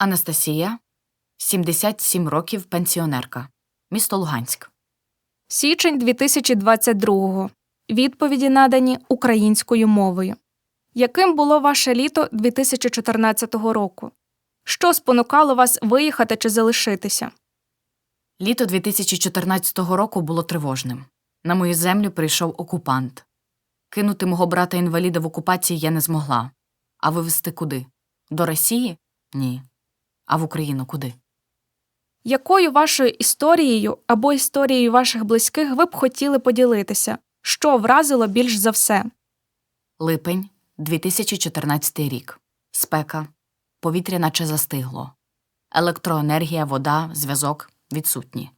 Анастасія, 77 років, пенсіонерка. Місто Луганськ. Січень 2022-го. Відповіді надані українською мовою. Яким було ваше літо 2014 року? Що спонукало вас виїхати чи залишитися? Літо 2014 року було тривожним. На мою землю прийшов окупант. Кинути мого брата інваліда в окупації я не змогла. А вивезти куди? До Росії? Ні. А в Україну куди? Якою вашою історією або історією ваших близьких ви б хотіли поділитися? Що вразило більш за все? Липень, 2014 рік. Спека. Повітря наче застигло. Електроенергія, вода, зв'язок відсутні.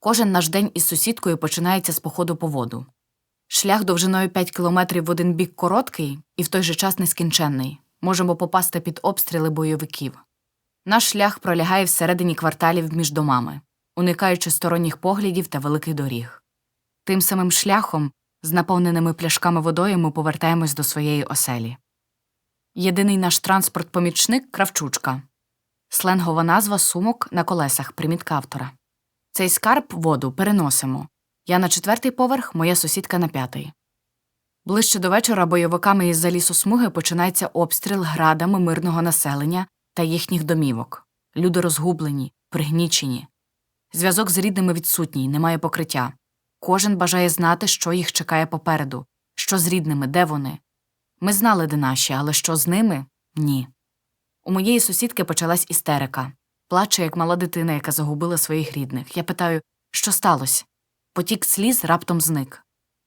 Кожен наш день із сусідкою починається з походу по воду. Шлях довжиною 5 кілометрів в один бік короткий і в той же час нескінченний. Можемо попасти під обстріли бойовиків. Наш шлях пролягає всередині кварталів між домами, уникаючи сторонніх поглядів та великих доріг. Тим самим шляхом, з наповненими пляшками водою, ми повертаємось до своєї оселі. Єдиний наш транспорт-помічник кравчучка. Сленгова назва сумок на колесах, примітка автора. Цей скарб воду переносимо. Я на четвертий поверх, моя сусідка на п'ятий. Ближче до вечора бойовиками із-за лісосмуги починається обстріл градами мирного населення та їхніх домівок. Люди розгублені, пригнічені. Зв'язок з рідними відсутній, немає покриття. Кожен бажає знати, що їх чекає попереду, що з рідними, де вони. Ми знали, де наші, але що з ними ні. У моєї сусідки почалась істерика. Плаче, як мала дитина, яка загубила своїх рідних. Я питаю, що сталося? Потік сліз раптом зник.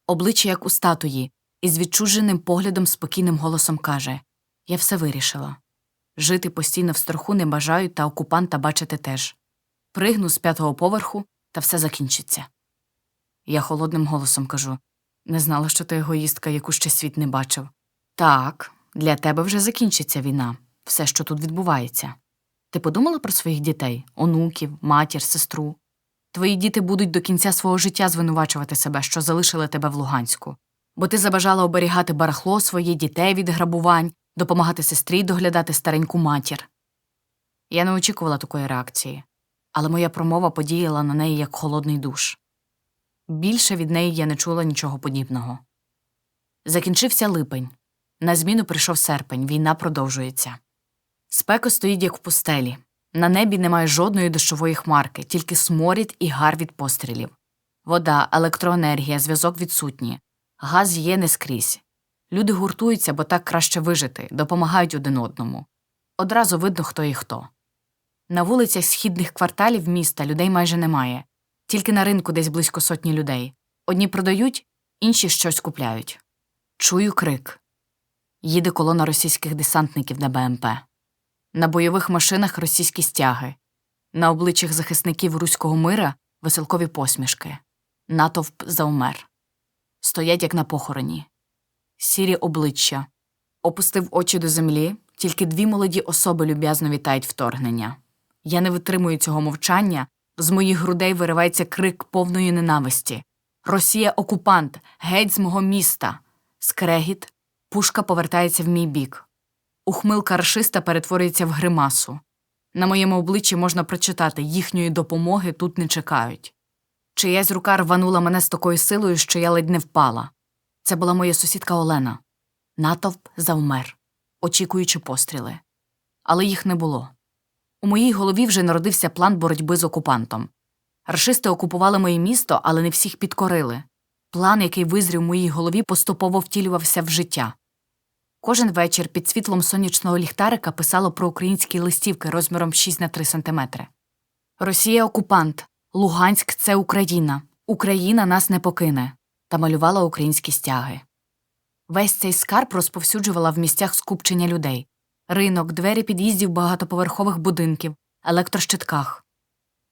Обличчя, як у статуї, і з відчуженим поглядом спокійним голосом каже Я все вирішила. Жити постійно в страху не бажаю та окупанта бачити теж. Пригну з п'ятого поверху, та все закінчиться. Я холодним голосом кажу не знала, що ти егоїстка, яку ще світ не бачив. Так, для тебе вже закінчиться війна, все, що тут відбувається. Ти подумала про своїх дітей, онуків, матір, сестру? Твої діти будуть до кінця свого життя звинувачувати себе, що залишили тебе в Луганську, бо ти забажала оберігати барахло своє дітей від грабувань, допомагати сестрі доглядати стареньку матір. Я не очікувала такої реакції, але моя промова подіяла на неї як холодний душ. Більше від неї я не чула нічого подібного. Закінчився липень. На зміну прийшов серпень, війна продовжується. Спека стоїть, як в пустелі. На небі немає жодної дощової хмарки, тільки сморід і гар від пострілів. Вода, електроенергія, зв'язок відсутні. Газ є не скрізь. Люди гуртуються, бо так краще вижити, допомагають один одному. Одразу видно, хто і хто. На вулицях східних кварталів міста людей майже немає, тільки на ринку десь близько сотні людей. Одні продають, інші щось купляють. Чую крик. Їде колона російських десантників на БМП. На бойових машинах російські стяги, на обличчях захисників руського мира веселкові посмішки. Натовп заумер. Стоять, як на похороні. Сірі обличчя. Опустив очі до землі, тільки дві молоді особи люб'язно вітають вторгнення. Я не витримую цього мовчання, з моїх грудей виривається крик повної ненависті. Росія окупант, геть з мого міста. Скрегіт, пушка повертається в мій бік. Ухмилка рашиста перетворюється в гримасу. На моєму обличчі можна прочитати їхньої допомоги тут не чекають. Чиясь рука рванула мене з такою силою, що я ледь не впала. Це була моя сусідка Олена. Натовп завмер, очікуючи постріли. Але їх не було. У моїй голові вже народився план боротьби з окупантом. Рашисти окупували моє місто, але не всіх підкорили. План, який визрів у моїй голові, поступово втілювався в життя. Кожен вечір під світлом сонячного ліхтарика писало про українські листівки розміром 6 на 3 сантиметри. Росія окупант, Луганськ це Україна. Україна нас не покине та малювала українські стяги. Весь цей скарб розповсюджувала в місцях скупчення людей ринок, двері під'їздів багатоповерхових будинків, електрощитках.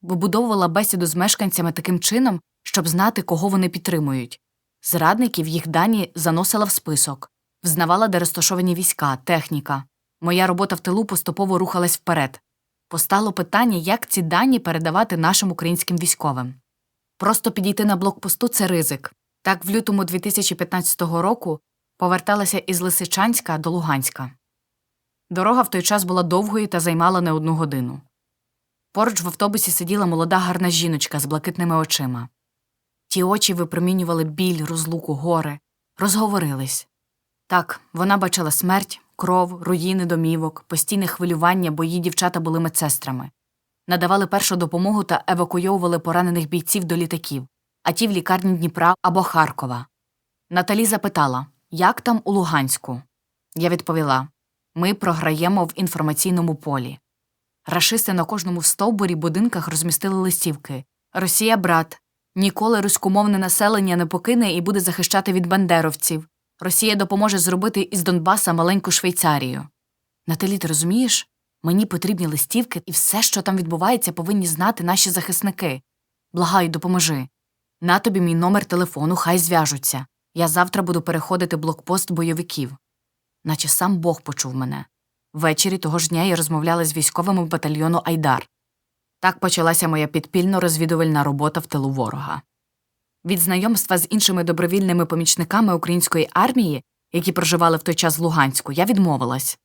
Вибудовувала бесіду з мешканцями таким чином, щоб знати, кого вони підтримують. Зрадників їх дані заносила в список, взнавала, де розташовані війська, техніка. Моя робота в тилу поступово рухалась вперед. Постало питання, як ці дані передавати нашим українським військовим. Просто підійти на блокпосту це ризик. Так, в лютому 2015 року поверталася із Лисичанська до Луганська. Дорога в той час була довгою та займала не одну годину. Поруч в автобусі сиділа молода гарна жіночка з блакитними очима. Ті очі випромінювали біль, розлуку, горе, розговорились. Так, вона бачила смерть, кров, руїни домівок, постійне хвилювання, бо її дівчата були медсестрами. Надавали першу допомогу та евакуйовували поранених бійців до літаків, а ті в лікарні Дніпра або Харкова. Наталі запитала, як там у Луганську? Я відповіла ми програємо в інформаційному полі. Рашисти на кожному стовбурі будинках розмістили листівки Росія брат. Ніколи руськомовне населення не покине і буде захищати від бандеровців. Росія допоможе зробити із Донбаса маленьку Швейцарію. Наталі, ти розумієш? Мені потрібні листівки, і все, що там відбувається, повинні знати наші захисники. Благаю, допоможи. На тобі мій номер телефону, хай зв'яжуться. Я завтра буду переходити блокпост бойовиків. Наче сам Бог почув мене. Ввечері того ж дня я розмовляла з військовими батальйону Айдар. Так почалася моя підпільно-розвідувальна робота в тилу ворога. Від знайомства з іншими добровільними помічниками української армії, які проживали в той час в Луганську, я відмовилась.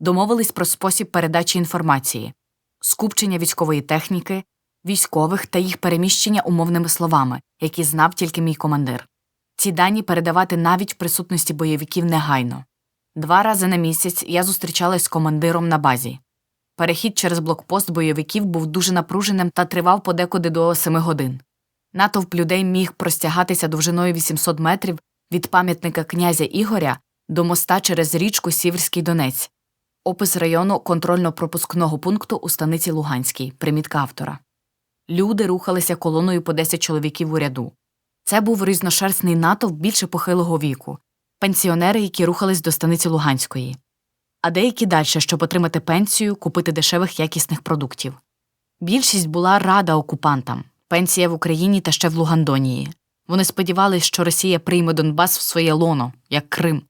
Домовились про спосіб передачі інформації, скупчення військової техніки, військових та їх переміщення умовними словами, які знав тільки мій командир. Ці дані передавати навіть присутності бойовиків негайно. Два рази на місяць я зустрічалась з командиром на базі. Перехід через блокпост бойовиків був дуже напруженим та тривав подекуди до семи годин. Натовп людей міг простягатися довжиною 800 метрів від пам'ятника князя Ігоря до моста через річку Сіверський Донець, опис району контрольно-пропускного пункту у станиці Луганській, примітка автора. Люди рухалися колоною по 10 чоловіків у ряду. Це був різношерстний натовп більше похилого віку, пенсіонери, які рухались до станиці Луганської, а деякі далі, щоб отримати пенсію, купити дешевих якісних продуктів. Більшість була рада окупантам, пенсія в Україні та ще в Лугандонії. Вони сподівались, що Росія прийме Донбас в своє лоно, як Крим.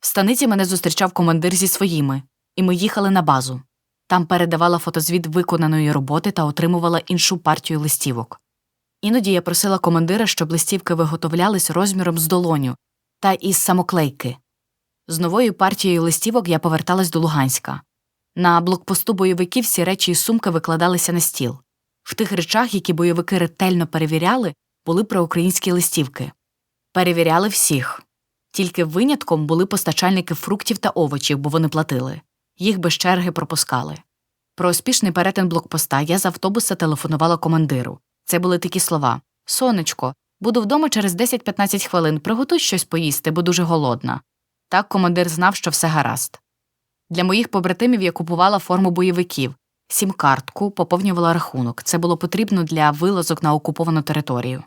В станиці мене зустрічав командир зі своїми, і ми їхали на базу. Там передавала фотозвіт виконаної роботи та отримувала іншу партію листівок. Іноді я просила командира, щоб листівки виготовлялись розміром з долоню та із самоклейки. З новою партією листівок я поверталась до Луганська. На блокпосту бойовиків всі речі і сумки викладалися на стіл. В тих речах, які бойовики ретельно перевіряли, були проукраїнські листівки. Перевіряли всіх. Тільки винятком були постачальники фруктів та овочів, бо вони платили. Їх без черги пропускали. Про успішний перетин блокпоста я з автобуса телефонувала командиру. Це були такі слова Сонечко, буду вдома через 10-15 хвилин, приготуй щось поїсти, бо дуже голодна. Так командир знав, що все гаразд. Для моїх побратимів я купувала форму бойовиків, сім-картку, поповнювала рахунок. Це було потрібно для вилазок на окуповану територію.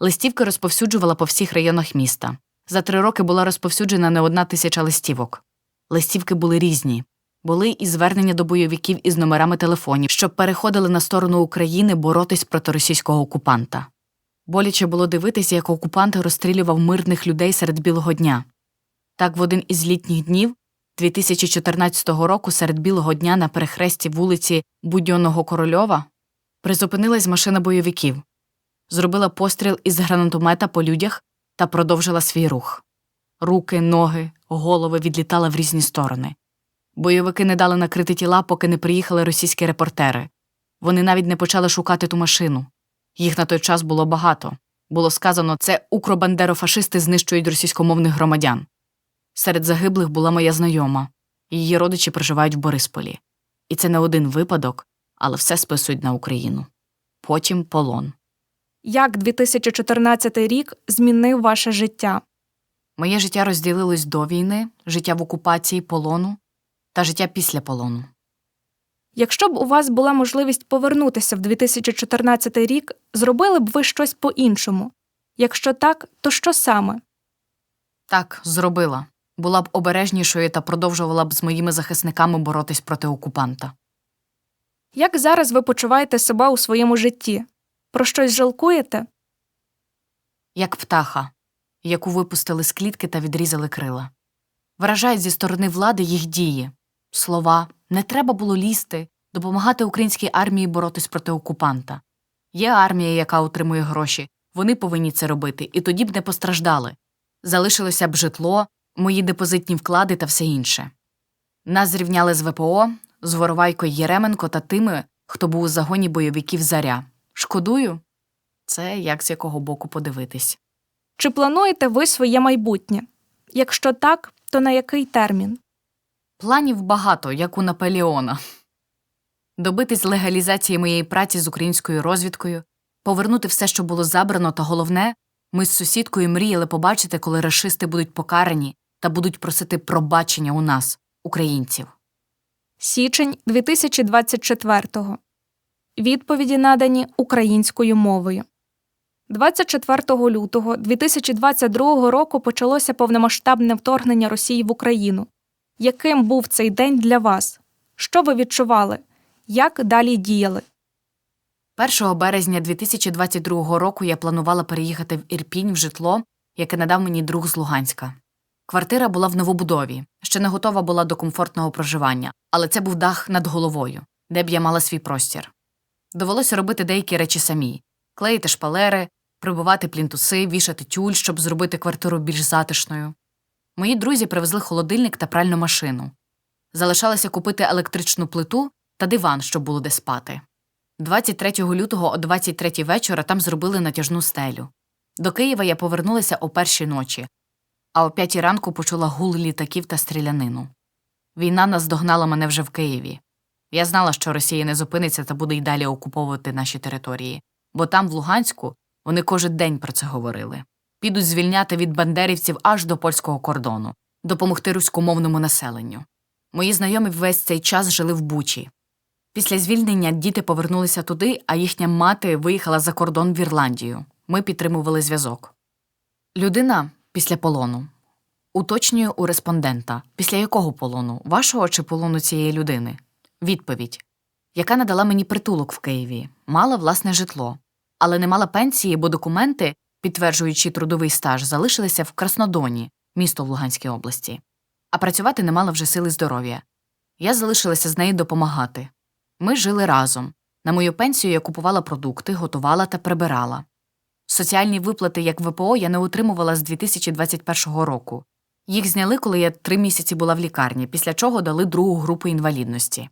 Листівки розповсюджувала по всіх районах міста. За три роки була розповсюджена не одна тисяча листівок. Листівки були різні. Були і звернення до бойовиків із номерами телефонів, щоб переходили на сторону України боротись проти російського окупанта. Боляче було дивитися, як окупант розстрілював мирних людей серед білого дня. Так, в один із літніх днів 2014 року серед білого дня на перехресті вулиці Будьонного Корольова призупинилась машина бойовиків, зробила постріл із гранатомета по людях та продовжила свій рух. Руки, ноги, голови відлітали в різні сторони. Бойовики не дали накрити тіла, поки не приїхали російські репортери. Вони навіть не почали шукати ту машину. Їх на той час було багато. Було сказано, це укробандерофашисти знищують російськомовних громадян. Серед загиблих була моя знайома. Її родичі проживають в Борисполі. І це не один випадок, але все списують на Україну. Потім полон. Як 2014 рік змінив ваше життя? Моє життя розділилось до війни, життя в окупації полону та життя після полону. Якщо б у вас була можливість повернутися в 2014 рік, зробили б ви щось по-іншому? Якщо так, то що саме? Так, зробила. Була б обережнішою та продовжувала б з моїми захисниками боротись проти окупанта. Як зараз ви почуваєте себе у своєму житті? Про щось жалкуєте? Як птаха, яку випустили з клітки та відрізали крила. Вражають зі сторони влади їх дії, слова не треба було лізти, допомагати українській армії боротись проти окупанта. Є армія, яка отримує гроші, вони повинні це робити, і тоді б не постраждали. Залишилося б житло, мої депозитні вклади та все інше. Нас зрівняли з ВПО, з Воровайкою Єременко та тими, хто був у загоні бойовиків Заря. Шкодую? Це як з якого боку подивитись. Чи плануєте ви своє майбутнє? Якщо так, то на який термін? Планів багато, як у Наполеона. Добитись легалізації моєї праці з українською розвідкою, повернути все, що було забрано, та головне, ми з сусідкою мріяли побачити, коли рашисти будуть покарані та будуть просити пробачення у нас, українців. Січень 2024-го. Відповіді надані українською мовою. 24 лютого 2022 року почалося повномасштабне вторгнення Росії в Україну. Яким був цей день для вас? Що ви відчували? Як далі діяли? 1 березня 2022 року я планувала переїхати в Ірпінь в житло, яке надав мені друг з Луганська. Квартира була в новобудові, ще не готова була до комфортного проживання, але це був дах над головою, де б я мала свій простір. Довелося робити деякі речі самі клеїти шпалери, прибивати плінтуси, вішати тюль, щоб зробити квартиру більш затишною. Мої друзі привезли холодильник та пральну машину. Залишалося купити електричну плиту та диван, щоб було де спати. 23 лютого о 23 вечора там зробили натяжну стелю. До Києва я повернулася о першій ночі, а о п'ятій ранку почула гул літаків та стрілянину. Війна наздогнала мене вже в Києві. Я знала, що Росія не зупиниться та буде й далі окуповувати наші території, бо там, в Луганську, вони кожен день про це говорили. Підуть звільняти від бандерівців аж до польського кордону, допомогти руськомовному населенню. Мої знайомі весь цей час жили в Бучі. Після звільнення діти повернулися туди, а їхня мати виїхала за кордон в Ірландію. Ми підтримували зв'язок. Людина після полону. Уточнюю у респондента. Після якого полону? Вашого чи полону цієї людини? Відповідь. Яка надала мені притулок в Києві, мала власне житло, але не мала пенсії, бо документи, підтверджуючи трудовий стаж, залишилися в Краснодоні, місто в Луганській області. А працювати не мала вже сили здоров'я. Я залишилася з нею допомагати. Ми жили разом. На мою пенсію я купувала продукти, готувала та прибирала. Соціальні виплати як ВПО я не отримувала з 2021 року. Їх зняли, коли я три місяці була в лікарні, після чого дали другу групу інвалідності.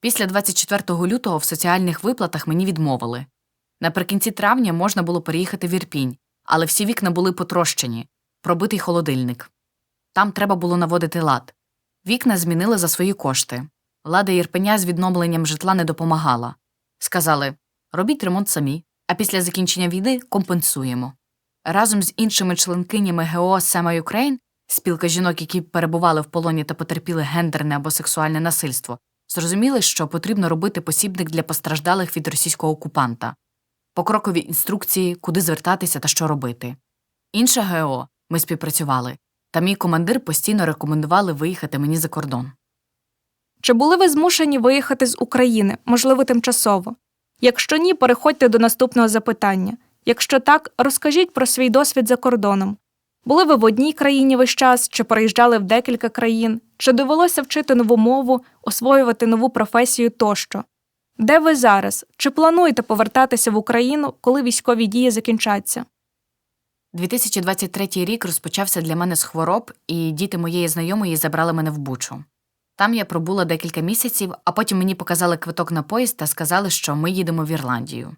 Після 24 лютого в соціальних виплатах мені відмовили. Наприкінці травня можна було переїхати в Ірпінь, але всі вікна були потрощені, пробитий холодильник. Там треба було наводити лад. Вікна змінили за свої кошти. Лада Ірпеня з відновленням житла не допомагала. Сказали робіть ремонт самі, а після закінчення війни компенсуємо. Разом з іншими членкинями ГО Сема Юкрейн, спілка жінок, які перебували в полоні та потерпіли гендерне або сексуальне насильство, зрозуміли, що потрібно робити посібник для постраждалих від російського окупанта, покрокові інструкції, куди звертатися та що робити. Інше ГО ми співпрацювали, та мій командир постійно рекомендували виїхати мені за кордон. Чи були ви змушені виїхати з України, можливо, тимчасово? Якщо ні, переходьте до наступного запитання. Якщо так, розкажіть про свій досвід за кордоном. Були ви в одній країні весь час, чи переїжджали в декілька країн, чи довелося вчити нову мову, освоювати нову професію тощо? Де ви зараз? Чи плануєте повертатися в Україну, коли військові дії закінчаться? 2023 рік розпочався для мене з хвороб, і діти моєї знайомої забрали мене в Бучу. Там я пробула декілька місяців, а потім мені показали квиток на поїзд та сказали, що ми їдемо в Ірландію.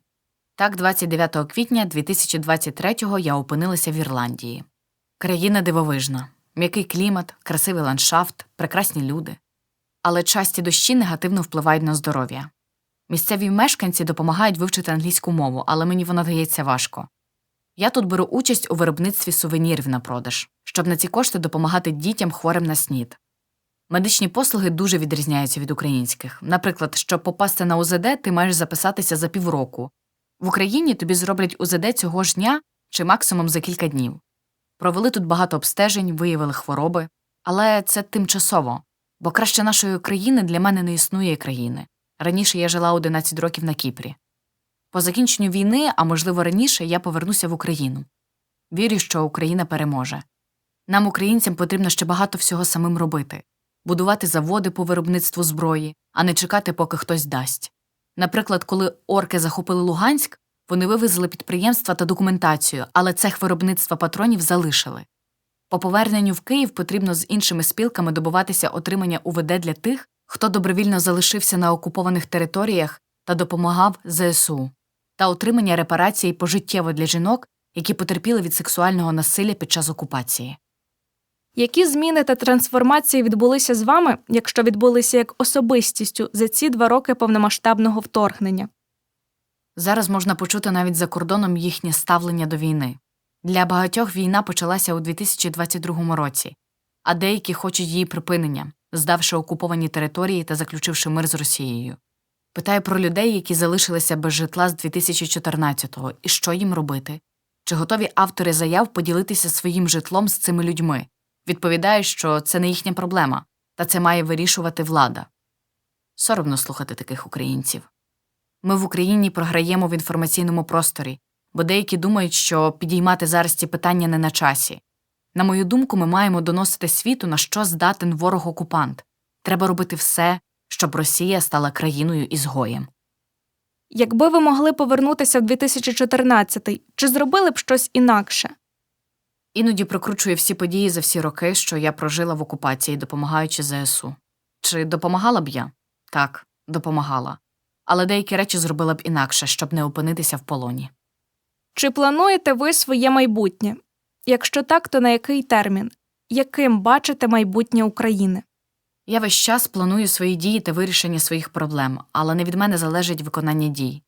Так, 29 квітня 2023-го я опинилася в Ірландії. Країна дивовижна, м'який клімат, красивий ландшафт, прекрасні люди. Але часті дощі негативно впливають на здоров'я. Місцеві мешканці допомагають вивчити англійську мову, але мені вона дається важко. Я тут беру участь у виробництві сувенірів на продаж, щоб на ці кошти допомагати дітям хворим на СНІД. Медичні послуги дуже відрізняються від українських. Наприклад, щоб попасти на УЗД, ти маєш записатися за півроку. В Україні тобі зроблять УЗД цього ж дня чи максимум за кілька днів. Провели тут багато обстежень, виявили хвороби, але це тимчасово, бо краще нашої країни для мене не існує країни. Раніше я жила 11 років на Кіпрі. По закінченню війни, а можливо раніше, я повернуся в Україну. Вірю, що Україна переможе. Нам, українцям, потрібно ще багато всього самим робити будувати заводи по виробництву зброї, а не чекати, поки хтось дасть. Наприклад, коли орки захопили Луганськ, вони вивезли підприємства та документацію, але цех виробництва патронів залишили. По поверненню в Київ потрібно з іншими спілками добуватися отримання УВД для тих, хто добровільно залишився на окупованих територіях та допомагав ЗСУ, та отримання репарацій пожиттєво для жінок, які потерпіли від сексуального насилля під час окупації. Які зміни та трансформації відбулися з вами, якщо відбулися як особистістю за ці два роки повномасштабного вторгнення? Зараз можна почути навіть за кордоном їхнє ставлення до війни. Для багатьох війна почалася у 2022 році, а деякі хочуть її припинення, здавши окуповані території та заключивши мир з Росією. Питаю про людей, які залишилися без житла з 2014-го, і що їм робити? Чи готові автори заяв поділитися своїм житлом з цими людьми? Відповідають, що це не їхня проблема, та це має вирішувати влада. Соромно слухати таких українців. Ми в Україні програємо в інформаційному просторі, бо деякі думають, що підіймати зараз ці питання не на часі. На мою думку, ми маємо доносити світу, на що здатен ворог-окупант. Треба робити все, щоб Росія стала країною ізгоєм. Якби ви могли повернутися в 2014-й, чи зробили б щось інакше? Іноді прокручую всі події за всі роки, що я прожила в окупації, допомагаючи ЗСУ. Чи допомагала б я? Так, допомагала. Але деякі речі зробила б інакше, щоб не опинитися в полоні. Чи плануєте ви своє майбутнє? Якщо так, то на який термін? Яким бачите майбутнє України? Я весь час планую свої дії та вирішення своїх проблем, але не від мене залежить виконання дій.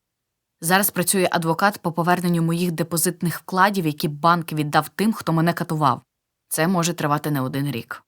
Зараз працює адвокат по поверненню моїх депозитних вкладів, які банк віддав тим, хто мене катував. Це може тривати не один рік.